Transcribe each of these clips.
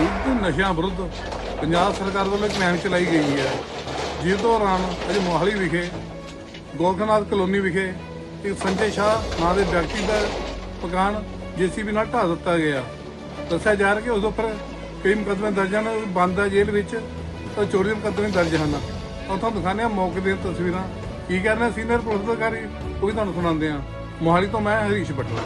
ਯੁੱਧ ਨਸ਼ਿਆਂ ਵਿਰੁੱਧ ਪੰਜਾਬ ਸਰਕਾਰ ਵੱਲੋਂ ਇੱਕ ਮੁਹਿੰਮ ਚਲਾਈ ਗਈ ਹੈ। ਜਿਸ ਦੌਰਾਨ ਅੱਜ ਮੋਹਾਲੀ ਵਿਖੇ ਗੋਰਖਨਾਥ ਕਲੋਨੀ ਵਿਖੇ ਇੱਕ ਸੰਜੇ ਸ਼ਾਹ ਨਾਂ ਦੇ ਵਿਅਕਤੀ ਦਾ ਮਕਾਨ ਜੀਸੀਬੀ ਨਾਲ ਢਾਹ ਦਿੱਤਾ ਗਿਆ। ਦੱਸਿਆ ਜਾ ਰਿਹਾ ਕਿ ਉਸ ਉੱਪਰ ਕਈ ਮੁਕੱਦਮੇ ਦਰਜ ਹਨ। ਬੰਦ ਹੈ ਜੇਲ੍ਹ ਵਿੱਚ, ਤਾਂ ਚੋਰੀ ਦੇ ਮੁਕੱਦਮੇ ਦਰਜ ਹਨ। ਉਹ ਤੁਹਾਨੂੰ ਦਿਖਾਉਂਦੇ ਹਾਂ ਮੌਕੇ ਦੀਆਂ ਤਸਵੀਰਾਂ। ਕੀ ਕਹਿੰਦੇ ਸੀਨੀਅਰ ਪੁਲਿਸ ਅਧਿਕਾਰੀ, ਉਹ ਵੀ ਤੁਹਾਨੂੰ ਸੁਣਾਉਂਦੇ ਹਾਂ। ਮੋਹਾਲੀ ਤੋਂ ਮੈਂ ਹਰੀਸ਼ ਬਟਲਾ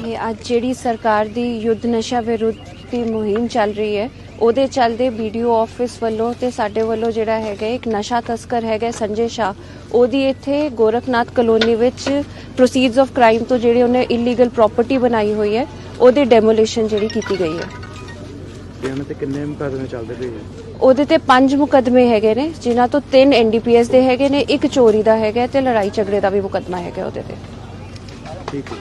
ਇਹ ਅੱਜ ਜਿਹੜੀ ਸਰਕਾਰ ਦੀ ਯੁੱਧ ਨਸ਼ਾ ਵਿਰੁੱਧ ਦੀ ਮੁਹਿੰਮ ਚੱਲ ਰਹੀ ਹੈ ਉਹਦੇ ਚੱਲਦੇ ਵੀਡੀਓ ਆਫਿਸ ਵੱਲੋਂ ਤੇ ਸਾਡੇ ਵੱਲੋਂ ਜਿਹੜਾ ਹੈਗਾ ਇੱਕ ਨਸ਼ਾ ਤਸਕਰ ਹੈਗਾ ਸੰਜੇ ਸ਼ਾ ਉਹਦੀ ਇੱਥੇ ਗੋਰਖਨਾਥ ਕਲੋਨੀ ਵਿੱਚ ਪ੍ਰੋਸੀਡਸ ਆਫ ਕ੍ਰਾਈਮ ਤੋਂ ਜਿਹੜੇ ਉਹਨੇ ਇਲੀਗਲ ਪ੍ਰਾਪਰਟੀ ਬਣਾਈ ਹੋਈ ਹੈ ਉਹਦੀ ਡੈਮੋਲੀਸ਼ਨ ਜਿਹੜੀ ਕੀਤੀ ਗਈ ਹੈ। ਤੇ ਉਹਨਾਂ ਤੇ ਕਿੰਨੇ ਮੁਕੱਦਮੇ ਚੱਲਦੇ ਪਏ ਆ ਉਹਦੇ ਤੇ ਪੰਜ ਮੁਕਦਮੇ ਹੈਗੇ ਨੇ ਜਿਨ੍ਹਾਂ ਤੋਂ ਤਿੰਨ ਐਨਡੀਪੀਐਸ ਦੇ ਹੈਗੇ ਨੇ ਇੱਕ ਚੋਰੀ ਦਾ ਹੈਗਾ ਤੇ ਲੜਾਈ ਝਗੜੇ ਦਾ ਵੀ ਮੁਕਦਮਾ ਹੈਗਾ ਉਹਦੇ ਤੇ। ਠੀਕ ਹੈ।